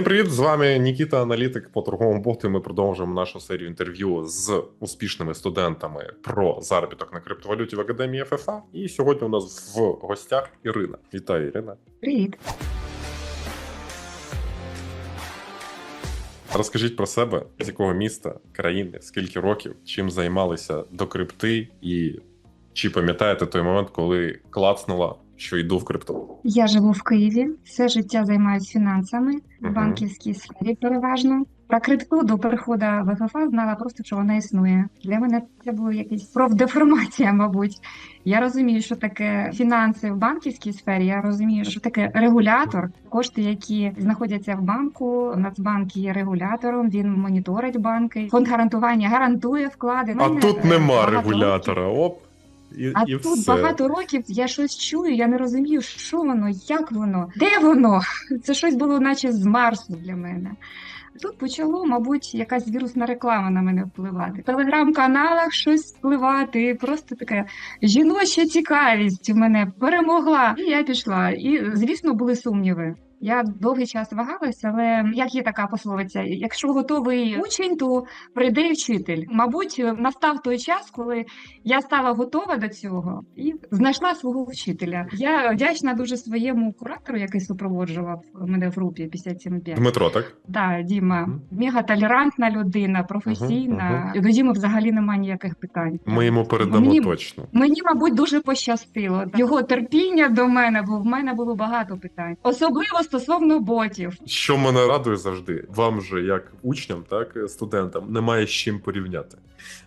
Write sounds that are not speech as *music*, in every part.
Всім привіт! З вами Нікіта, аналітик по торговому боту. Ми продовжуємо нашу серію інтерв'ю з успішними студентами про заробіток на криптовалюті в академії ФФА. І сьогодні у нас в гостях Ірина. Вітаю, Ірина. Привіт. Розкажіть про себе, з якого міста, країни, скільки років, чим займалися до крипти, і чи пам'ятаєте той момент, коли клацнула, що йду в крипту? Я живу в Києві. Все життя займаюся фінансами в Мгм. банківській сфері переважно. Про крипту до приходу в ФФА знала просто, що вона існує. Для мене це була якась профдеформація, мабуть. Я розумію, що таке фінанси в банківській сфері. Я розумію, що таке регулятор. Кошти, які знаходяться в банку, Нацбанк є регулятором. Він моніторить банки. Фонд гарантування гарантує вклади. А тут нема регулятора. Оп. І, А і тут все. багато років я щось чую, я не розумію, що воно, як воно, де воно. *laughs* Це щось було, наче з Марсу для мене. Тут почало, мабуть, якась вірусна реклама на мене впливати. В телеграм-каналах щось впливати. Просто така жіноча цікавість в мене перемогла. І я пішла. І, звісно, були сумніви. Я довгий час вагалася, але як є така пословиця: якщо готовий учень, то прийде і вчитель. Мабуть, настав той час, коли я стала готова до цього і знайшла свого вчителя. Я вдячна дуже своєму куратору, який супроводжував мене в групі 57.5. Дмитро, так? Да, Діма, Мгм. мега толерантна людина, професійна. До Діми взагалі немає ніяких питань. Ми йому передамо Мені- точно. Мені, мабуть, дуже пощастило. Його терпіння до мене, бо в мене було багато питань, особливо стосовно ботів. Що мене радує завжди, вам же, як учням, так студентам, немає з чим порівняти.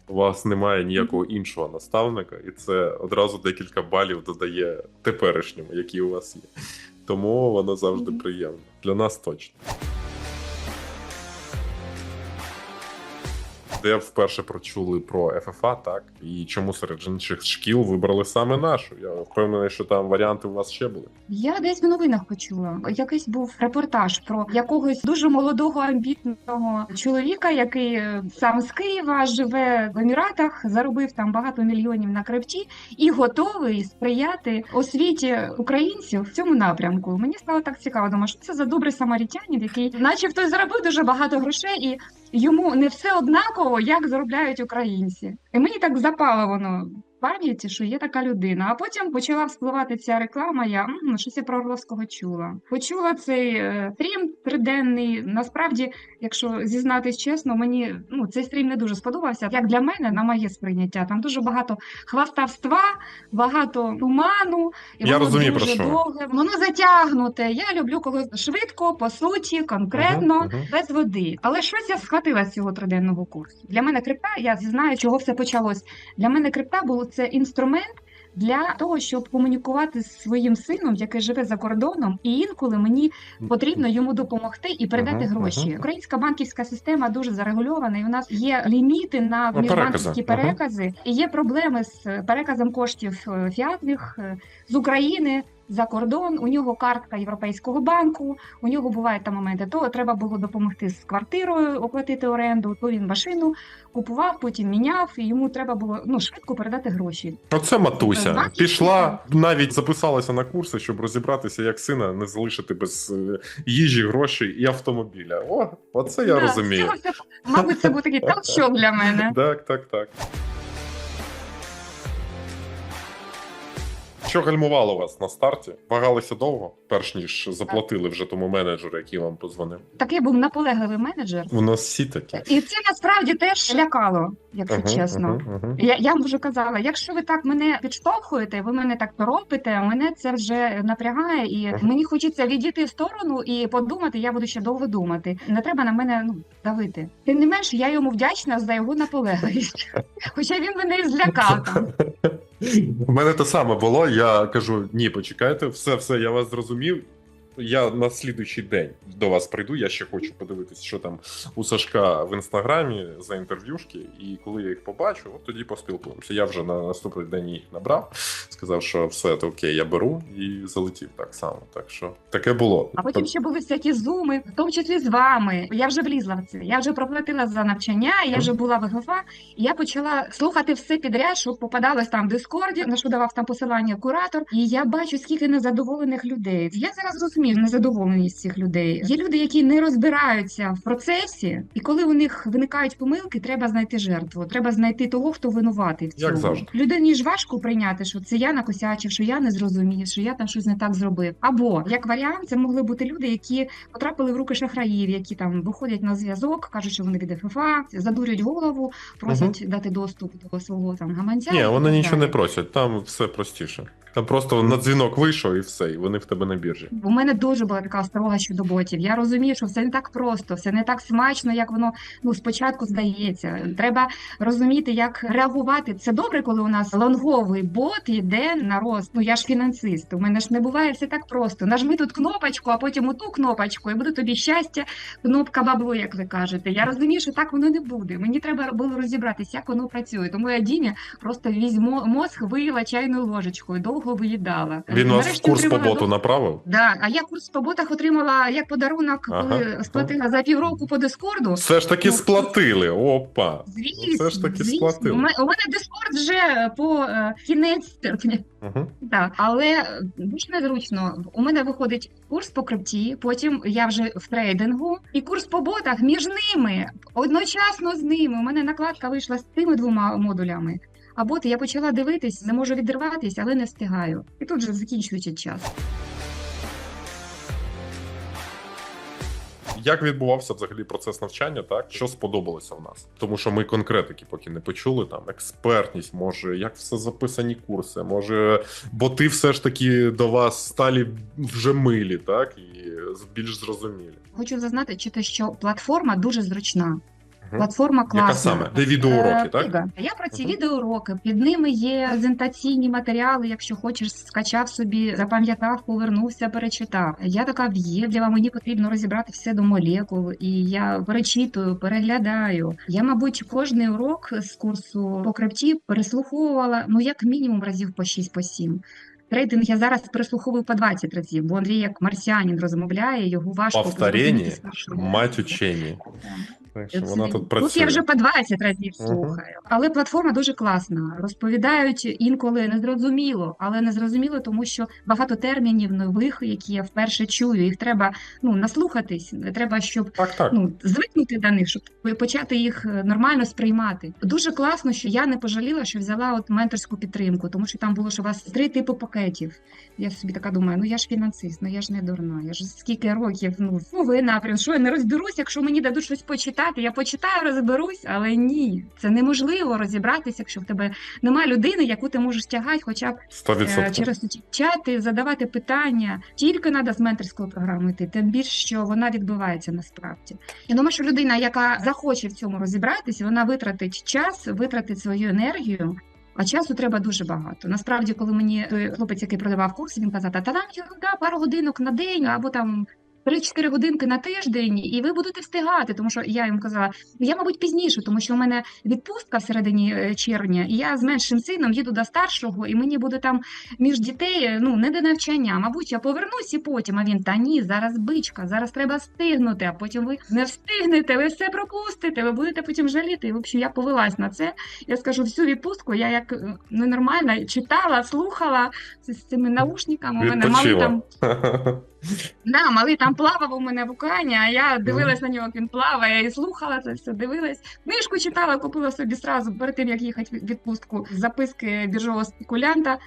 У вас немає ніякого іншого наставника, і це одразу декілька балів додає теперішньому, які у вас є. Тому воно завжди приємно. Для нас точно. Де вперше прочули про ФФА, так? І чому серед інших шкіл вибрали саме нашу? Я впевнений, що там варіанти у вас ще були. Я десь в новинах почула. Якийсь був репортаж про якогось дуже молодого амбітного чоловіка, який е, сам з Києва живе в Еміратах, заробив там багато мільйонів на крипті і готовий сприяти освіті українців в цьому напрямку. Мені стало так цікаво. Думаю, що це за добрий самарітянин, який, начебто, заробив дуже багато грошей, і йому не все однаково, як заробляють українці. І мені так запало воно пам'яті, що є така людина. А потім почала вспливати ця реклама. Я «М, щось я про Орловського чула. Почула цей е, стрім триденний. Насправді, якщо зізнатись чесно, мені ну цей стрім не дуже сподобався. Як для мене, на моє сприйняття, там дуже багато хваставства, багато туману. І Я воно розумію, дуже про що. довге. Воно затягнуте. Я люблю коли швидко, по суті, конкретно, Мгм, мгм. без води. Але щось я схватила з цього триденного курсу. Для мене крипта, я знаю, чого все почалось. Для мене крипта було це інструмент. Для того щоб комунікувати з своїм сином, який живе за кордоном, і інколи мені потрібно йому допомогти і передати Мгм, гроші. мгм. Українська банківська система дуже зарегульована, і у нас є ліміти на Ну, міжбанківські перекази, і є проблеми з переказом коштів е, фіатних е, з України. За кордон у нього картка Європейського банку. У нього бувають там моменти. То треба було допомогти з квартирою оплатити оренду. То він машину купував, потім міняв, і йому треба було ну швидко передати гроші. Оце матуся. Бачиш, Пішла, навіть записалася на курси, щоб розібратися, як сина не залишити без е, їжі, грошей і автомобіля. О, оце я Да, розумію. все- мабуть, це був такий *laughs* толчок для мене. Так, так, так. Що гальмувало вас на старті? Вагалися довго, перш ніж заплатили вже тому менеджеру, який вам позвонив. Такий був наполегливий менеджер. У нас всі такі. І це насправді теж лякало, якщо Ага, чесно. ага, ага. Я, я вам вже казала, якщо ви так мене підштовхуєте, ви мене так торопите, мене це вже напрягає, і Ага. мені хочеться відійти в сторону і подумати. Я буду ще довго думати. Не треба на мене ну давити. Тим не менш, я йому вдячна за його наполегливість. *laughs* Хоча він мене і злякав там. *laughs* У мене те саме було. Я кажу: ні, почекайте, все, все, я вас зрозумів. Я на слідуючий день до вас прийду. Я ще хочу подивитися, що там у Сашка в інстаграмі за інтерв'юшки. І коли я їх побачу, от тоді поспілкуємося. Я вже на наступний день їх набрав сказав, що все то окей, я беру і залетів так само. Так що таке було. А потім ще були всякі зуми, в тому числі з вами. Я вже влізла в це. Я вже проплатила за навчання, я вже була в ГФА, і я почала слухати все підряд, що попадалось там в Дискорді, на що давав там посилання куратор. І я бачу, скільки незадоволених людей. Я зараз розумію незадоволеність цих людей. Є люди, які не розбираються в процесі, і коли у них виникають помилки, треба знайти жертву. Треба знайти того, хто винуватий в цьому. Як завжди. Людині ж важко прийняти, що це я накосячив, що я не зрозумів, що я там щось не так зробив. Або як варіант, це могли бути люди, які потрапили в руки шахраїв, які там виходять на зв'язок, кажуть, що вони від ФФА, задурюють голову, просять дати доступ до свого там гаманця. Ні, вони нічого не просять, там все простіше. Там просто на дзвінок вийшов і все, і вони в тебе на біржі. У мене дуже була така осторога щодо ботів. Я розумію, що все не так просто, все не так смачно, як воно ну спочатку здається. Треба розуміти, як реагувати. Це добре, коли у нас лонговий бот йде на рост. Ну я ж фінансист. У мене ж не буває все так просто. Нажми тут кнопочку, а потім оту кнопочку, і буде тобі щастя, кнопка бабло, як ви кажете. Я розумію, що так воно не буде. Мені треба було розібратися, як воно працює. Тому я Дімі просто візьму мозг виїла чайною ложечкою, виїдала. Він вас в Нарешті курс по боту направив? Да, а я курс по ботах отримала як подарунок, коли Ага. сплатила за півроку по дискорду. Все ж таки Ну, сплатили. Опа. Звісно, Все ж таки звісно. сплатили. У мене, у мене дискорд вже по е, кінець серпня. Угу. Так, але дуже незручно. У мене виходить курс по крипті, потім я вже в трейдингу, і курс по ботах між ними одночасно з ними. У мене накладка вийшла з цими двома модулями. А боти я почала дивитись, не можу відриватись, але не встигаю. І тут же закінчується час. Як відбувався взагалі процес навчання, так що сподобалося в нас? Тому що ми конкретики поки не почули. Там експертність, може, як все записані курси, може, боти все ж таки до вас сталі вже милі, так і більш зрозумілі. Хочу зазначити, що платформа дуже зручна. Платформа класна. Яка саме? Де відеоуроки, Е, так? Я про ці відеоуроки. Під ними є презентаційні матеріали. Якщо хочеш, скачав собі, запам'ятав, повернувся, перечитав. Я така в'єдлива, мені потрібно розібрати все до молекул, і я перечитую, переглядаю. Я, мабуть, кожний урок з курсу по крипті переслуховувала ну як мінімум разів по 6 по 7. Трейдинг я зараз переслуховую по 20 разів, бо Андрій як марсіанін розмовляє, його важко Повторення, мать учені. Так що вона тут працює. Тут я вже по 20 разів слухаю. Але платформа дуже класна. Розповідають інколи незрозуміло, але незрозуміло, тому що багато термінів нових, які я вперше чую. Їх треба ну наслухатись. Треба, щоб Так, так. ну звикнути до них, щоб почати їх е, нормально сприймати. Дуже класно, що я не пожаліла, що взяла от менторську підтримку, тому що там було що у вас три типи пакетів. Я собі така думаю, ну я ж фінансист, ну я ж не дурна. Я ж скільки років, ну новий напрям, що я не розберусь, якщо мені дадуть щось почитати, я почитаю, розберусь, але ні, це неможливо розібратися, якщо в тебе немає людини, яку ти можеш тягати, хоча б 100%. Е, через чати, задавати питання. Тільки треба з менторською програмою йти, тим більше, що вона відбувається насправді. Я думаю, що людина, яка захоче в цьому розібратися, вона витратить час, витратить свою енергію. А часу треба дуже багато. Насправді, коли мені той хлопець, який продавав курси, він казав, та там пару годинок на день або там. 3-4 годинки на тиждень, і ви будете встигати, тому що я їм казала, я, мабуть, пізніше, тому що у мене відпустка всередині е, червня, і я з меншим сином їду до старшого, і мені буде там між дітей ну не до навчання. Мабуть, я повернусь і потім. А він та ні, зараз бичка, зараз треба встигнути. А потім ви не встигнете, ви все пропустите. Ви будете потім жаліти. І в общем, я повелась на це. Я скажу, всю відпустку я як е, ненормальна читала, слухала з цими наушниками. У мене Відпочила. там *laughs* Да, малий там плавав у мене в Україні, а я дивилась на нього, як він плаває, і слухала це все, дивилась. Книжку читала, купила собі сразу перед тим, як їхати в відпустку записки біржового спекулянта.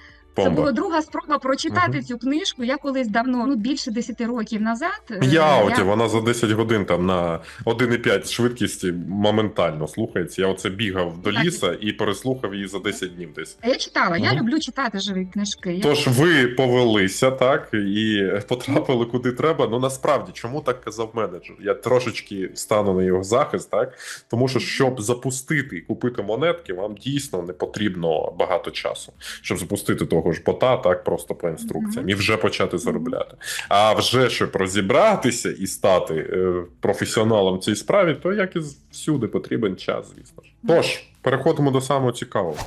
Це була друга спроба прочитати Мгм. цю книжку. Я колись давно, ну більше 10 років назад. е, Я ауті, я- вона за 10 годин там на 1,5 швидкості моментально слухається. Я оце бігав до Так. ліса і переслухав її за 10 днів десь. Я читала, я люблю читати живі книжки. Я- Тож ви повелися так і потрапили куди треба. Ну насправді, чому так казав менеджер? Я трошечки стану на його захист, так тому що щоб запустити і купити монетки, вам дійсно не потрібно багато часу, щоб запустити того ж бота, так просто по інструкціям, і вже почати заробляти. А вже щоб розібратися і стати е, професіоналом в цій справі, то як і всюди потрібен час, звісно ж. Тож переходимо до самого цікавого.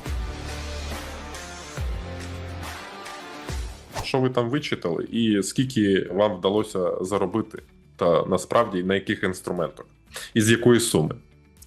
що ви там вичитали, і скільки вам вдалося заробити, та насправді на яких інструментах, і з якої суми.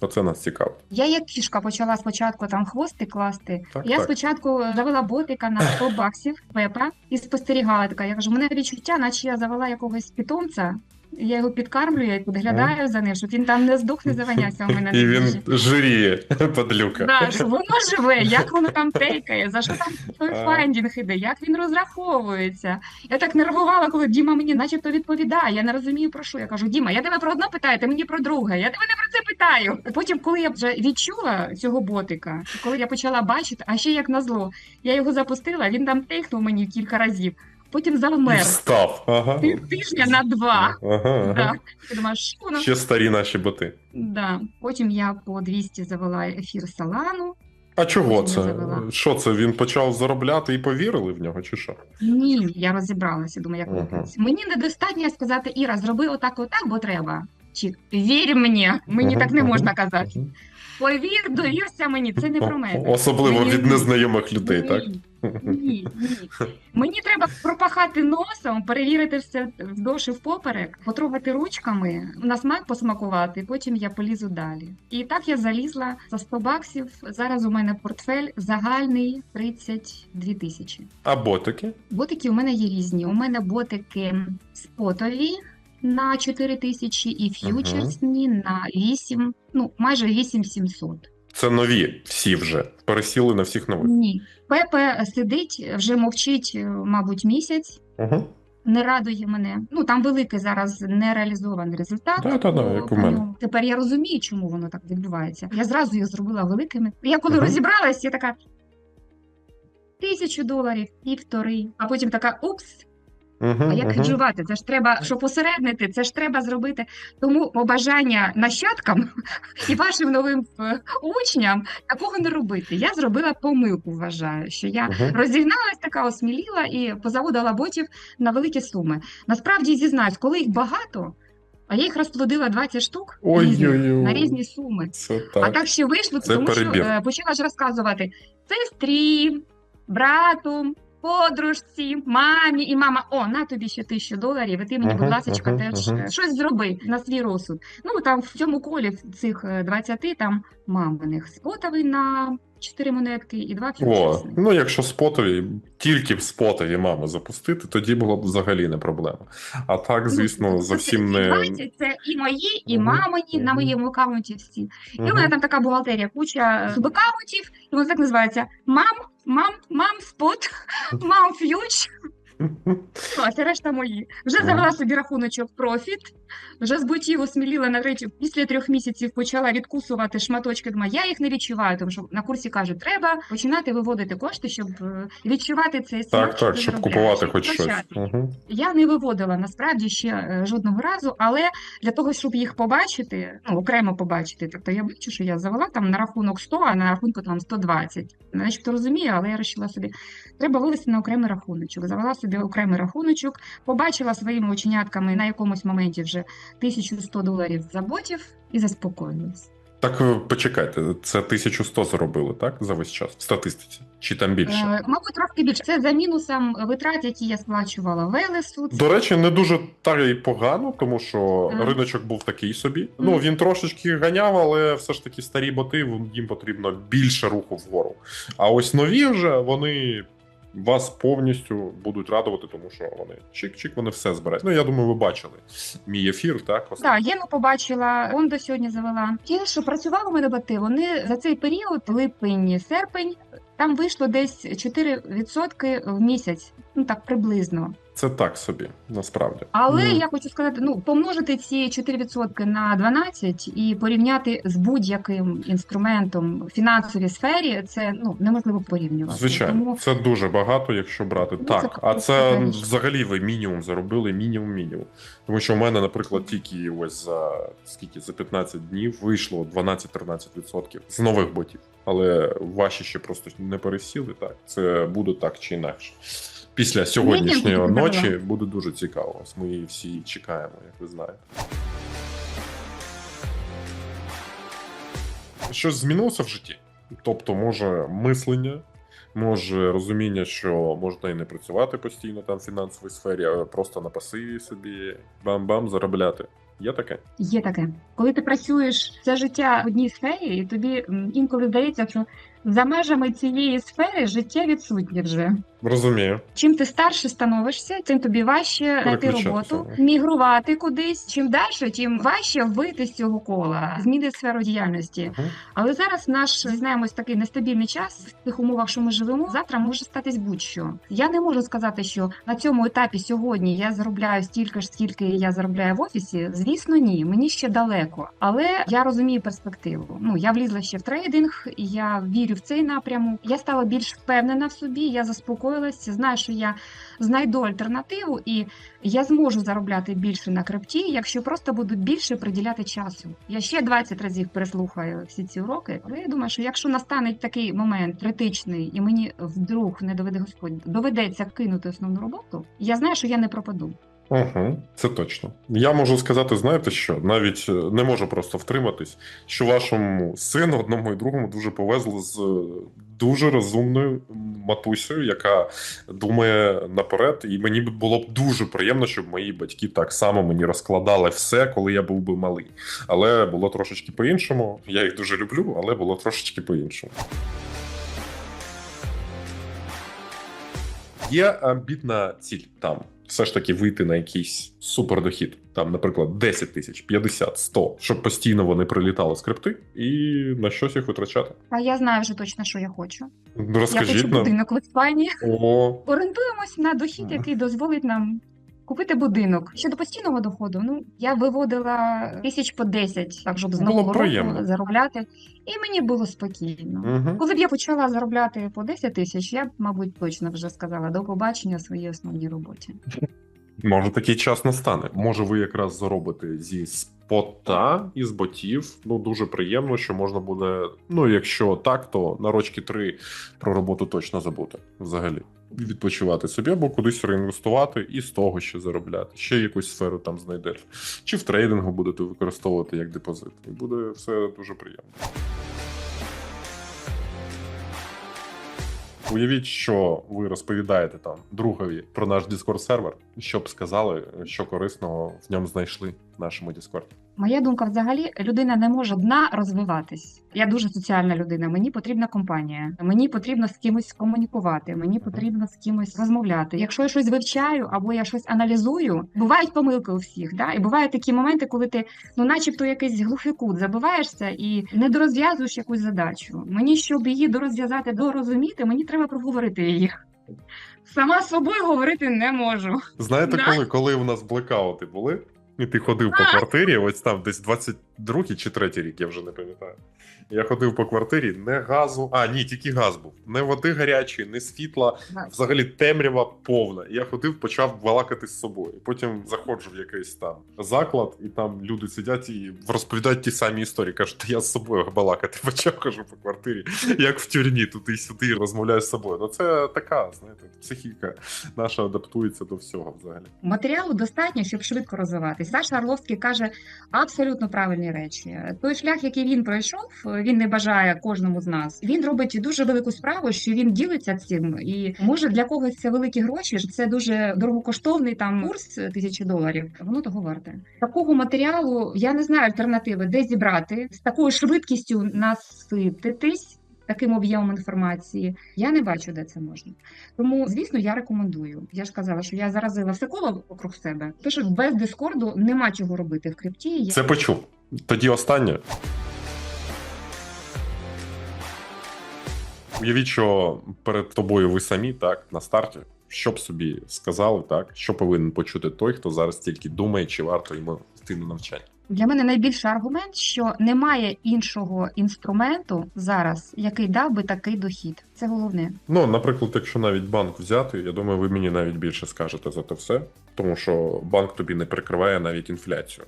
Оце нас цікавить. Я як кішка почала спочатку там хвости класти. Так, я так. спочатку завела ботика на 100 баксів пепа і спостерігала така. Я кажу, мене відчуття, наче я завела якогось питомця. Я його підкармлюю і підглядаю за ним, щоб він там не здох, не заванявся у мене І він жиріє, *laughs* подлюка. Да, що воно живе, як воно там тейкає, за що там *laughs* той файндінг іде, як він розраховується. Я так нервувала, коли Діма мені начебто відповідає. Я не розумію про що. Я кажу, Діма, я тебе про одно питаю, ти мені про друге. Я тебе не про це питаю. Потім, коли я вже відчула цього ботика, коли я почала бачити, а ще як назло, я його запустила, він там тейкнув мені кілька разів, потім завмер. встав. Ага. Тижня на два. Ага, ага. Думаю, що? Ще старі наші боти. Да. Потім я по 200 завела ефір салану. А чого Потім це? Що це? Він почав заробляти і повірили в нього, чи що? Ні, я розібралася, думаю, як Ага. Мені недостатньо сказати, Іра, зроби отак, отак, бо треба. Чи вір мені, мені Ага, так не ага, можна казати. ага. Повір, довірся мені, це не про мене. Особливо Мені- від незнайомих людей, ні, так? Ні, ні. Мені треба пропахати носом, перевірити все вдовж і впоперек, потрогати ручками, на смак посмакувати, потім я полізу далі. І так я залізла за 100 баксів. Зараз у мене портфель загальний 32 тисячі. А ботики? Ботики у мене є різні. У мене ботики спотові на 4 тисячі і ф'ючерсні на 8, ну майже 8700. Це нові, всі вже. Пересіли на всіх нових. Ні. Пепе сидить, вже мовчить, е, мабуть, місяць. Ага. Не радує мене. Ну там великий зараз нереалізований результат. Да-да-да, як у мене. Тепер я розумію, чому воно так відбувається. Я зразу їх зробила великими. Я коли Ага. розібралась, я така тисячу доларів, півтори, а потім така упс. А як ага. відживати? Це ж треба, щоб посереднити, це ж треба зробити. Тому побажання нащадкам *laughs* і вашим новим е, учням такого не робити. Я зробила помилку, вважаю, що я розігналась, така осміліла і позаводила ботів на великі суми. Насправді зізнаюсь, коли їх багато, а я їх розплодила 20 штук різних, Ой-ой-ой. на різні суми. Це А так. так ще вийшло, Це тому перебір. що е, почала ж розказувати сестрі, брату, подружці, мамі, і мама, о, на тобі ще тисячу доларів, і ти мені, будь ласка, теж е, щось зроби на свій розсуд. Ну там в цьому колі в цих е, 20 там маминих. Спотовий на 4 монетки і два О, фьючерсних. ну якщо спотові, тільки б спотові мами запустити, тоді було б взагалі не проблема. А так, звісно, Ну, зовсім це, не. 20 це і мої, і мамині на моєму аккаунті всі. І у мене там така бухгалтерія, куча субаккаунтів, і воно так називається мам, мам, мам спот, *laughs* мам ф'юч. А це решта мої. Вже завела собі рахуночок профіт, вже з ботів осміліла на третю. Після трьох місяців почала відкусувати шматочки. Думаю, я їх не відчуваю, тому що на курсі кажуть, треба починати виводити кошти, щоб е, відчувати цей смак. Так, так, щоб купувати хоч щось. Угу. Я не виводила насправді ще е, жодного разу, але для того, щоб їх побачити, ну окремо побачити, тобто я бачу, що я завела там на рахунок 100, а на рахунку там 120. Начебто розумію, але я вирішила собі, треба вивести на окремий рахуночок. Завела собі окремий рахуночок, побачила своїми оченятками на якомусь моменті вже 1100 доларів за ботів і заспокоїлась. Так е, почекайте, це 1100 заробили, так? За весь час в статистиці? Чи там більше? Е, мабуть, трохи більше. Це за мінусом витрат, які я сплачувала Велесу. До речі, не дуже так і погано, тому що Мгм. риночок був такий собі. Ну він трошечки ганяв, але все ж таки старі боти їм потрібно більше руху вгору. А ось нові вже вони вас повністю будуть радувати, тому що вони чик-чик, вони все збирають. Ну я думаю, ви бачили мій ефір, так? Так, Єну побачила, Ондо сьогодні завела. Ті, що працювали у мене бати, вони за цей період, липень, серпень, там вийшло десь 4% в місяць, ну так приблизно. Це так собі, насправді. Але Ну, я хочу сказати, ну помножити ці 4% на 12 і порівняти з будь-яким інструментом в фінансовій сфері, це ну неможливо порівнювати. Звичайно, Тому це дуже багато, якщо брати. Ну, це так, а це річ. взагалі ви мінімум заробили, мінімум мінімум. Тому що в мене, наприклад, тільки ось за скільки за 15 днів вийшло 12-13% з нових ботів. Але ваші ще просто не пересіли. Так, це буде так чи інакше. Після сьогоднішньої тільки ночі буде дуже цікаво. Ось Ми її всі чекаємо, як ви знаєте. Щось змінилося в житті? Тобто, може, мислення, Може розуміння, що можна і не працювати постійно там в фінансовій сфері, а просто на пасиві собі бам-бам заробляти. Є таке? Є таке. Коли ти працюєш все життя в одній сфері, і тобі інколи здається, що за межами цієї сфери життя відсутнє вже. Розумію. Чим ти старше становишся, тим тобі важче знайти роботу, мігрувати кудись. Чим далі, тим важче вийти з цього кола, змінити сферу діяльності. Мгм. Але зараз наш зізнаємось такий нестабільний час в тих умовах, що ми живемо. Завтра може статись будь-що. Я не можу сказати, що на цьому етапі сьогодні я заробляю стільки ж, скільки я заробляю в офісі. Звісно, ні, мені ще далеко. Але я розумію перспективу. Ну я влізла ще в трейдинг, я вірю в цей напрямок. Я стала більш впевнена в собі. Я заспокоїлася. Знаю, що я знайду альтернативу, і я зможу заробляти більше на крипті, якщо просто буду більше приділяти часу. Я ще 20 разів переслухаю всі ці уроки. Але я думаю, що якщо настане такий момент критичний, і мені вдруг не доведе Господь, доведеться кинути основну роботу, я знаю, що я не пропаду. Угу, це точно. Я можу сказати, знаєте що? Навіть е, не можу просто втриматись, що вашому сину, одному і другому, дуже повезло з е, дуже розумною матусею, яка думає наперед. І мені було б дуже приємно, щоб мої батьки так само мені розкладали все, коли я був би малий. Але було трошечки по-іншому. Я їх дуже люблю, але було трошечки по-іншому. Є амбітна ціль там. Все ж таки вийти на якийсь супердохід, там, наприклад, 10 тисяч, 50, 100, щоб постійно вони прилітали скрипти і на щось їх витрачати. А я знаю вже точно, що я хочу. Розкажіть я хочу нам. будинок в Іспанії. О, Орієнтуємось на дохід, який дозволить нам купити будинок. Щодо постійного доходу, ну я виводила тисяч по 10, так щоб з Було нового приємно. року заробляти, і мені було спокійно. угу. Коли б я почала заробляти по 10 тисяч, я б, мабуть, точно вже сказала до побачення своїй основній роботі. *laughs* Може, такий час настане. Може, ви якраз заробите зі спота із ботів. Ну дуже приємно, що можна буде. Ну, якщо так, то на рочки три про роботу точно забути взагалі. Відпочивати собі або кудись реінвестувати і з того ще заробляти. Ще якусь сферу там знайдеш. Чи в трейдингу будете використовувати як депозит. І буде все дуже приємно. Уявіть, що ви розповідаєте там другові про наш Discord сервер, що б сказали, що корисного в ньому знайшли в нашому Discord. Моя думка, взагалі, людина не може одна розвиватись. Я дуже соціальна людина. Мені потрібна компанія. Мені потрібно з кимось комунікувати. Мені потрібно з кимось розмовляти. Якщо я щось вивчаю або я щось аналізую, бувають помилки у всіх. Да? І бувають такі моменти, коли ти, ну, начебто, якийсь глухий кут забиваєшся і не дорозв'язуєш якусь задачу. Мені, щоб її дорозв'язати, дорозуміти, мені треба проговорити її. Сама з собою говорити не можу. Знаєте, Да. коли, коли у нас блекаути були, і ти ходив по квартирі, ось там десь 22 чи 3 рік, я вже не пам'ятаю. Я ходив по квартирі, не газу, а ні, тільки газ був. Не води гарячої, не світла, взагалі темрява повна. Я ходив, почав балакати з собою. Потім заходжу в якийсь там заклад, і там люди сидять і розповідають ті самі історії. Кажуть, «Та я з собою балакати почав, кажу по квартирі, як в тюрмі, туди-сюди розмовляю з собою. Ну це така, знаєте, психіка наша адаптується до всього взагалі. Матеріалу достатньо, щоб швидко розвиватись. Саша Орловський каже абсолютно правильні речі. Той шлях, який він пройшов, він не бажає кожному з нас. Він робить дуже велику справу, що він ділиться цим, і може для когось це великі гроші. Це дуже дорогокоштовний там курс тисячі доларів. Воно того варте. Такого матеріалу я не знаю альтернативи, де зібрати з такою швидкістю насититись. Таким об'ємом інформації я не бачу, де це можна. Тому, звісно, я рекомендую. Я ж казала, що я заразила все коло вокруг себе. Тож без дискорду нема чого робити в крипті. Це почув. Тоді останнє. Уявіть, що перед тобою ви самі, так, на старті. Що б собі сказали, так, що повинен почути той, хто зараз тільки думає, чи варто йому йти на навчання. Для мене найбільший аргумент, що немає іншого інструменту зараз, який дав би такий дохід. Це головне. Ну, наприклад, якщо навіть банк взяти, я думаю, ви мені навіть більше скажете за те все, тому що банк тобі не перекриває навіть інфляцію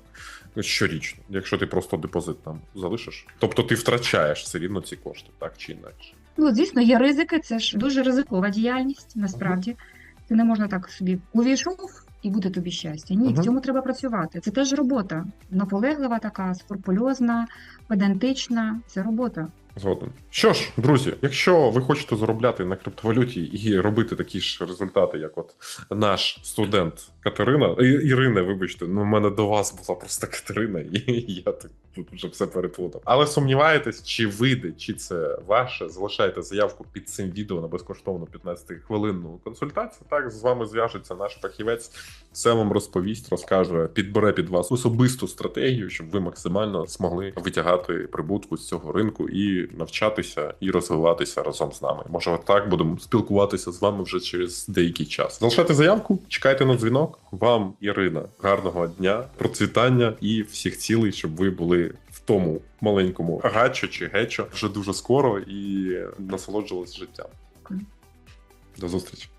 щорічно, якщо ти просто депозит там залишиш. Тобто ти втрачаєш все рівно ці кошти, так чи інакше. Ну, звісно, є ризики. Це ж дуже ризикова діяльність. Насправді це не можна так собі увійшов. І буде тобі щастя. Ні, Мгм. в цьому треба працювати. Це теж робота. Наполеглива така, скрупульозна, педантична. Це робота. Згоден. Що ж, друзі, якщо ви хочете заробляти на криптовалюті і робити такі ж результати, як от наш студент Катерина, Ірина, вибачте, ну в мене до вас була просто Катерина, і *laughs* я так вже все переплутав. Але сумніваєтесь, чи вийде, чи це ваше, залишайте заявку під цим відео на безкоштовну 15-хвилинну консультацію. Так з вами зв'яжеться наш фахівець, все вам розповість, розкаже, підбере під вас особисту стратегію, щоб ви максимально змогли витягати прибутку з цього ринку і навчатися і розвиватися разом з нами. Може, отак будемо спілкуватися з вами вже через деякий час. Залишайте заявку, чекайте на дзвінок. Вам, Ірина, гарного дня, процвітання і всіх цілей, щоб ви були в тому маленькому гачо чи гечо вже дуже скоро і насолоджувалися життям. До зустрічі.